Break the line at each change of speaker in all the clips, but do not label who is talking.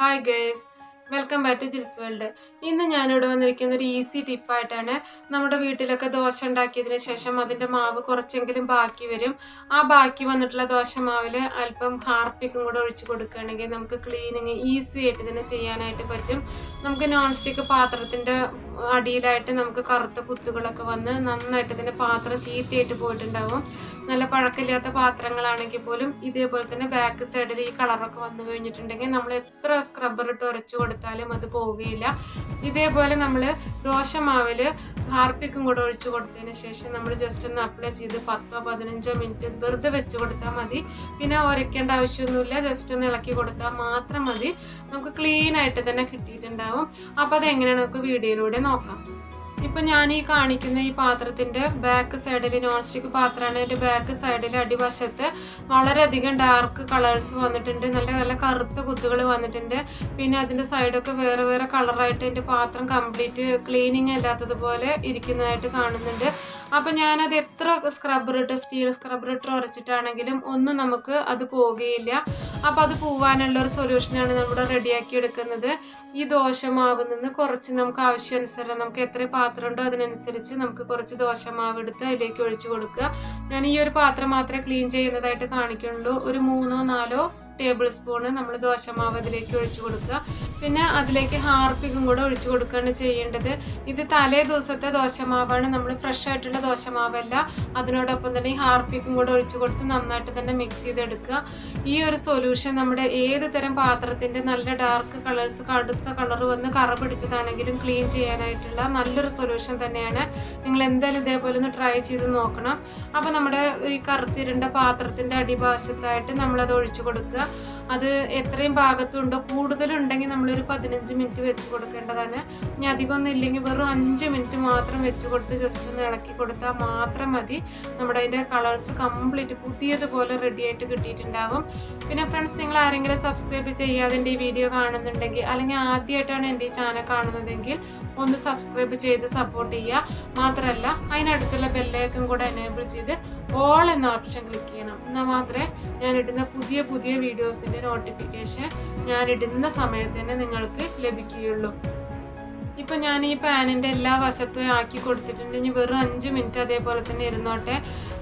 Hi guys, welcome back to Jils world ഇന്ന് ഞാനിവിടെ വന്നിരിക്കുന്ന ഒരു ഈസി ടിപ്പായിട്ടാണ് നമ്മുടെ വീട്ടിലൊക്കെ ദോശ ഉണ്ടാക്കിയതിന് ശേഷം അതിന്റെ മാവ് കുറച്ചെങ്കിലും ബാക്കി വരും. ആ ബാക്കി വന്നിട്ടുള്ള ദോശ മാവിൽ അല്പം ഹാർപ്പിക്കും കൂടെ ഒഴിച്ച് കൊടുക്കുകയാണെങ്കിൽ നമുക്ക് ക്ലീനിങ് ഈസി ആയിട്ട് തന്നെ ചെയ്യാനായിട്ട് പറ്റും. നമുക്ക് നോൺ സ്റ്റിക്ക് പാത്രത്തിന്റെ അടിയിലായിട്ട് നമുക്ക് കറുത്ത കുത്തുകളൊക്കെ വന്ന് നന്നായിട്ട് തന്നെ പാത്രം ചീത്തയായിട്ട് പോയിട്ടുണ്ടാവും. നല്ല പഴക്കമില്ലാത്ത പാത്രങ്ങളാണെങ്കിൽ പോലും ഇതേപോലെ തന്നെ ബാക്ക് സൈഡിൽ ഈ കളറൊക്കെ വന്നു കഴിഞ്ഞിട്ടുണ്ടെങ്കിൽ നമ്മൾ എത്ര സ്ക്രബ്ബർ ഇട്ട് ഉരച്ചു കൊടുത്താലും അത് പോവുകയില്ല. ഇതേപോലെ നമ്മൾ ദോശമാവിൽ ഹാർപ്പിക്കും കൂടെ ഒഴിച്ചു കൊടുത്തതിന് ശേഷം നമ്മൾ ജസ്റ്റ് ഒന്ന് അപ്ലൈ ചെയ്ത് പത്തോ പതിനഞ്ചോ മിനിറ്റ് വെറുതെ വെച്ച് കൊടുത്താൽ മതി. പിന്നെ ഉരയ്ക്കേണ്ട ആവശ്യമൊന്നുമില്ല. ജസ്റ്റ് ഒന്ന് ഇളക്കി കൊടുത്താൽ മാത്രം മതി. നമുക്ക് ക്ലീൻ ആയിട്ട് തന്നെ കിട്ടിയിട്ടുണ്ടാവും. അപ്പോൾ അത് എങ്ങനെയാണ് നമുക്ക് വീഡിയോയിലൂടെ നോക്കാം. ഇപ്പൊ ഞാൻ ഈ കാണിക്കുന്ന ഈ പാത്രത്തിന്റെ ബാക്ക് സൈഡിൽ നോൺ സ്റ്റിക്ക് പാത്രമാണ്. അതിന്റെ ബാക്ക് സൈഡിൽ അടിവശത്ത് വളരെയധികം ഡാർക്ക് കളേഴ്സ് വന്നിട്ടുണ്ട്. നല്ല നല്ല കറുത്ത കുത്തുകൾ വന്നിട്ടുണ്ട്. പിന്നെ അതിന്റെ സൈഡൊക്കെ വേറെ വേറെ കളറായിട്ട് എന്റെ പാത്രം കംപ്ലീറ്റ് ക്ലീനിങ് അല്ലാത്തതുപോലെ ഇരിക്കുന്നതായിട്ട് കാണുന്നുണ്ട്. അപ്പം ഞാനത് എത്ര സ്ക്രബ്ബർ ഇട്ട് സ്റ്റീൽ സ്ക്രബ്ബർ ഇട്ട് ഉറച്ചിട്ടാണെങ്കിലും ഒന്നും നമുക്ക് അത് പോവുകയില്ല. അപ്പൊ അത് പോവാനുള്ള ഒരു സൊല്യൂഷനാണ് നമ്മൾ റെഡിയാക്കി എടുക്കുന്നത്. ഈ ദോശമാവ് നിന്ന് കുറച്ച് നമുക്ക് ആവശ്യാനുസരണം നമുക്ക് എത്ര പാത്രം ഉണ്ടോ അതിനനുസരിച്ച് നമുക്ക് കുറച്ച് ദോശമാവ് എടുത്ത് അതിലേക്ക് ഒഴിച്ചു കൊടുക്കുക. ഞാൻ ഈ ഒരു പാത്രം മാത്രമേ ക്ലീൻ ചെയ്യുന്നതായിട്ട് കാണിക്കുന്നുള്ളൂ. ഒരു മൂന്നോ നാലോ ടേബിൾ സ്പൂണ് നമ്മൾ ദോശമാവ് അതിലേക്ക് ഒഴിച്ചു കൊടുക്കുക. പിന്നെ അതിലേക്ക് ഹാർപ്പിക്കും കൂടെ ഒഴിച്ചു കൊടുക്കുകയാണ് ചെയ്യേണ്ടത്. ഇത് തലേ ദിവസത്തെ ദോശമാവാണ്. നമ്മൾ ഫ്രഷ് ആയിട്ടുള്ള ദോശമാവല്ല. അതിനോടൊപ്പം തന്നെ ഈ ഹാർപ്പിക്കും കൂടെ ഒഴിച്ചു കൊടുത്ത് നന്നായിട്ട് തന്നെ മിക്സ് ചെയ്തെടുക്കുക. ഈ ഒരു സൊല്യൂഷൻ നമ്മുടെ ഏത് തരം പാത്രത്തിന്റെ നല്ല ഡാർക്ക് കളേഴ്സ് കടുത്ത കളർ വന്ന് കറ പിടിച്ചതാണെങ്കിലും ക്ലീൻ ചെയ്യാനായിട്ടുള്ള നല്ലൊരു സൊല്യൂഷൻ തന്നെയാണ്. നിങ്ങൾ എന്തായാലും ഇതേപോലെ ഒന്ന് ട്രൈ ചെയ്ത് നോക്കണം. അപ്പോൾ നമ്മുടെ ഈ കറുത്തിരുണ്ട പാത്രത്തിന്റെ അടിഭാഷത്തായിട്ട് നമ്മളത് ഒഴിച്ചു കൊടുക്കുക. അത് എത്രയും ഭാഗത്തുണ്ടോ കൂടുതലുണ്ടെങ്കിൽ നമ്മളൊരു പതിനഞ്ച് മിനിറ്റ് വെച്ച് കൊടുക്കേണ്ടതാണ്. ഇനി അധികം ഒന്നും ഇല്ലെങ്കിൽ വെറും അഞ്ച് മിനിറ്റ് മാത്രം വെച്ച് കൊടുത്ത് ജസ്റ്റ് ഒന്ന് ഇളക്കി കൊടുത്താൽ മാത്രം മതി. നമ്മുടെ അതിന്റെ കളേഴ്സ് കംപ്ലീറ്റ് പുതിയതുപോലെ റെഡി ആയിട്ട് കിട്ടിയിട്ടുണ്ടാകും. പിന്നെ ഫ്രണ്ട്സ് നിങ്ങൾ ആരെങ്കിലും സബ്സ്ക്രൈബ് ചെയ്യാതെ എന്റെ ഈ വീഡിയോ കാണുന്നുണ്ടെങ്കിൽ അല്ലെങ്കിൽ ആദ്യമായിട്ടാണ് എന്റെ ഈ ചാനൽ കാണുന്നതെങ്കിൽ ഒന്ന് സബ്സ്ക്രൈബ് ചെയ്ത് സപ്പോർട്ട് ചെയ്യുക. മാത്രമല്ല അതിനടുത്തുള്ള ബെല്ലേക്കും കൂടെ എനേബിൾ ചെയ്ത് ഓൾ എന്ന ഓപ്ഷൻ ക്ലിക്ക് ചെയ്യണം. എന്നാൽ മാത്രമേ ഞാൻ ഇടുന്ന പുതിയ പുതിയ വീഡിയോസിന്റെ നോട്ടിഫിക്കേഷൻ ഞാൻ ഇടുന്ന സമയത്ത് തന്നെ നിങ്ങൾക്ക് ലഭിക്കുകയുള്ളൂ. ഇപ്പൊ ഞാൻ ഈ പാനിന്റെ എല്ലാ വശത്തും ആക്കി കൊടുത്തിട്ടുണ്ട്. ഇനി വെറും അഞ്ച് മിനിറ്റ് അതേപോലെ തന്നെ ഇരുന്നോട്ടെ.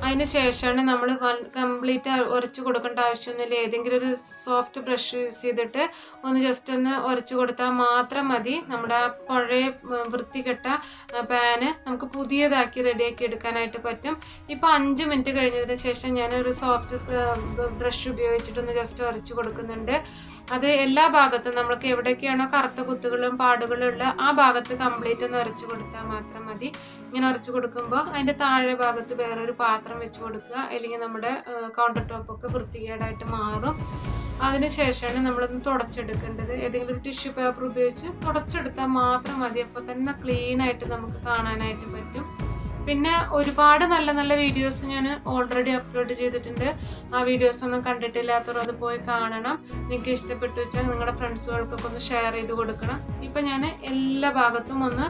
അതിന് ശേഷമാണ് നമ്മൾ കംപ്ലീറ്റ് ഉരച്ച് കൊടുക്കേണ്ട ആവശ്യമൊന്നുമില്ല. ഏതെങ്കിലും ഒരു സോഫ്റ്റ് ബ്രഷ് യൂസ് ചെയ്തിട്ട് ഒന്ന് ജസ്റ്റ് ഒന്ന് ഉരച്ച് കൊടുത്താൽ മാത്രം മതി. നമ്മുടെ പഴയ വൃത്തികെട്ട പാന് നമുക്ക് പുതിയതാക്കി റെഡിയാക്കി എടുക്കാനായിട്ട് പറ്റും. ഇപ്പോൾ അഞ്ച് മിനിറ്റ് കഴിഞ്ഞതിന് ശേഷം ഞാനൊരു സോഫ്റ്റ് ബ്രഷ് ഉപയോഗിച്ചിട്ടൊന്ന് ജസ്റ്റ് ഉരച്ച് കൊടുക്കുന്നുണ്ട്. അത് എല്ലാ ഭാഗത്തും നമ്മൾക്ക് എവിടെയൊക്കെയാണോ കറുത്ത കുത്തുകളും പാടുകളും ഉള്ള ആ ഭാഗത്ത് കംപ്ലീറ്റ് ഒന്ന് ഉരച്ച് കൊടുത്താൽ മാത്രം മതി. ഇങ്ങനെ ഉരച്ചു കൊടുക്കുമ്പോൾ അതിന്റെ താഴെ ഭാഗത്ത് വേറൊരു പാത്രം വെച്ച് കൊടുക്കുക. അല്ലെങ്കിൽ നമ്മുടെ കൗണ്ടർ ടോപ്പൊക്കെ വൃത്തികേടായിട്ട് മാറും. അതിനുശേഷമാണ് നമ്മളൊന്ന് തുടച്ചെടുക്കേണ്ടത്. ഏതെങ്കിലും ഒരു ടിഷ്യൂ പേപ്പർ ഉപയോഗിച്ച് തുടച്ചെടുത്താൽ മാത്രം മതി. അപ്പോൾ തന്നെ ക്ലീൻ ആയിട്ട് നമുക്ക് കാണാനായിട്ട് പറ്റും. പിന്നെ ഒരുപാട് നല്ല നല്ല വീഡിയോസ് ഞാൻ ഓൾറെഡി അപ്ലോഡ് ചെയ്തിട്ടുണ്ട്. ആ വീഡിയോസ് ഒന്നും കണ്ടിട്ടില്ലാത്തവർ അത് പോയി കാണണം. നിങ്ങൾക്ക് ഇഷ്ടപ്പെട്ടു വെച്ചാൽ നിങ്ങളുടെ ഫ്രണ്ട്സുകൾക്കൊക്കെ ഒന്ന് ഷെയർ ചെയ്ത് കൊടുക്കണം. ഇപ്പം ഞാൻ എല്ലാ ഭാഗത്തും ഒന്ന്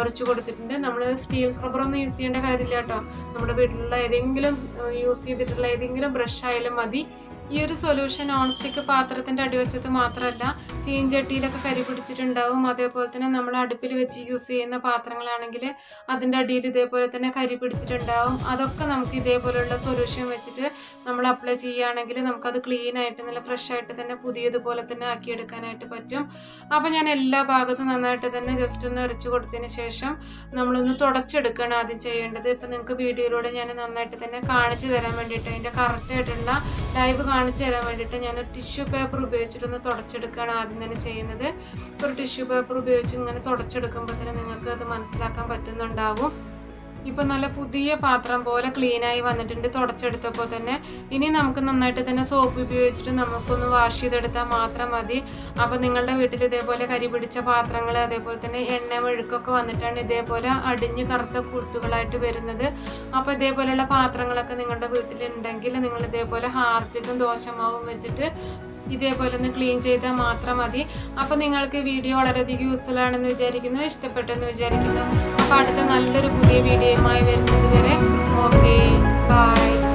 ഉറച്ചു കൊടുത്തിട്ടുണ്ട്. നമ്മൾ സ്റ്റീൽ സ്ക്രബറൊന്നും യൂസ് ചെയ്യേണ്ട കാര്യമില്ല കേട്ടോ. നമ്മുടെ വീട്ടിലുള്ള ഏതെങ്കിലും യൂസ് ചെയ്തിട്ടുള്ള ഏതെങ്കിലും ബ്രഷ് ആയാലും മതി. ഈ ഒരു സൊല്യൂഷൻ നോൺ സ്റ്റിക്ക് പാത്രത്തിന്റെ അടിവശത്ത് മാത്രമല്ല ചീഞ്ചട്ടിയിലൊക്കെ കരി പിടിച്ചിട്ടുണ്ടാവും. അതേപോലെ തന്നെ നമ്മൾ അടുപ്പിൽ വെച്ച് യൂസ് ചെയ്യുന്ന പാത്രങ്ങളാണെങ്കിൽ അതിന്റെ അടിയിൽ ഇതേപോലെ തന്നെ കരി പിടിച്ചിട്ടുണ്ടാവും. അതൊക്കെ നമുക്ക് ഇതേപോലെയുള്ള സൊല്യൂഷൻ വെച്ചിട്ട് നമ്മൾ അപ്ലൈ ചെയ്യുകയാണെങ്കിൽ നമുക്കത് ക്ലീൻ ആയിട്ട് നല്ല ഫ്രഷ് ആയിട്ട് തന്നെ പുതിയതുപോലെ തന്നെ ആക്കിയെടുക്കാനായിട്ട് പറ്റും. അപ്പോൾ ഞാൻ എല്ലാ ഭാഗത്തും നന്നായിട്ട് തന്നെ ജസ്റ്റ് ഒന്ന് ഉരച്ചു കൊടുത്തതിന് ശേഷം നമ്മളൊന്ന് തുടച്ചെടുക്കുകയാണ് ആദ്യം ചെയ്യേണ്ടത്. ഇപ്പം നിങ്ങൾക്ക് വീഡിയോയിലൂടെ ഞാൻ നന്നായിട്ട് തന്നെ കാണിച്ചു തരാൻ വേണ്ടിയിട്ട് അതിന്റെ കറക്റ്റായിട്ടുള്ള ലൈവ് കാണിച്ചു തരാൻ വേണ്ടിയിട്ട് ഞാൻ ടിഷ്യൂ പേപ്പർ ഉപയോഗിച്ചിട്ടൊന്ന് തുടച്ചെടുക്കുകയാണ് ആദ്യം തന്നെ ചെയ്യുന്നത്. ഒരു ടിഷ്യൂ പേപ്പർ ഉപയോഗിച്ച് ഇങ്ങനെ തുടച്ചെടുക്കുമ്പോൾ തന്നെ നിങ്ങൾക്ക് അത് മനസ്സിലാക്കാൻ പറ്റുന്നുണ്ടാവും. ഇപ്പൊ നല്ല പുതിയ പാത്രം പോലെ ക്ലീൻ ആയി വന്നിട്ടുണ്ട് തുടച്ചെടുത്തപ്പോൾ തന്നെ. ഇനി നമുക്ക് നന്നായിട്ട് തന്നെ സോപ്പ് ഉപയോഗിച്ചിട്ട് നമുക്കൊന്ന് വാഷ് ചെയ്തെടുത്താൽ മാത്രം മതി. അപ്പൊ നിങ്ങളുടെ വീട്ടിൽ ഇതേപോലെ കരി പിടിച്ച പാത്രങ്ങൾ അതേപോലെ തന്നെ എണ്ണ മെഴുക്കൊക്കെ വന്നിട്ടാണ് ഇതേപോലെ അടിഞ്ഞു കറുത്ത കുഴുത്തുകളായിട്ട് വരുന്നത്. അപ്പൊ ഇതേപോലെയുള്ള പാത്രങ്ങളൊക്കെ നിങ്ങളുടെ വീട്ടിലുണ്ടെങ്കിൽ നിങ്ങൾ ഇതേപോലെ ഹാർപ്പിക്കും ദോശമാവും വെച്ചിട്ട് ഇതേപോലെ ഒന്ന് ക്ലീൻ ചെയ്താൽ മാത്രം മതി. അപ്പോൾ നിങ്ങൾക്ക് വീഡിയോ വളരെയധികം യൂസ്ഫുൾ ആണെന്ന് വിചാരിക്കുന്നു ഇഷ്ടപ്പെട്ടെന്ന് വിചാരിക്കുന്നു. അപ്പോൾ അടുത്ത നല്ലൊരു പുതിയ വീഡിയോയുമായി വരുന്നത് വരെ. Okay bye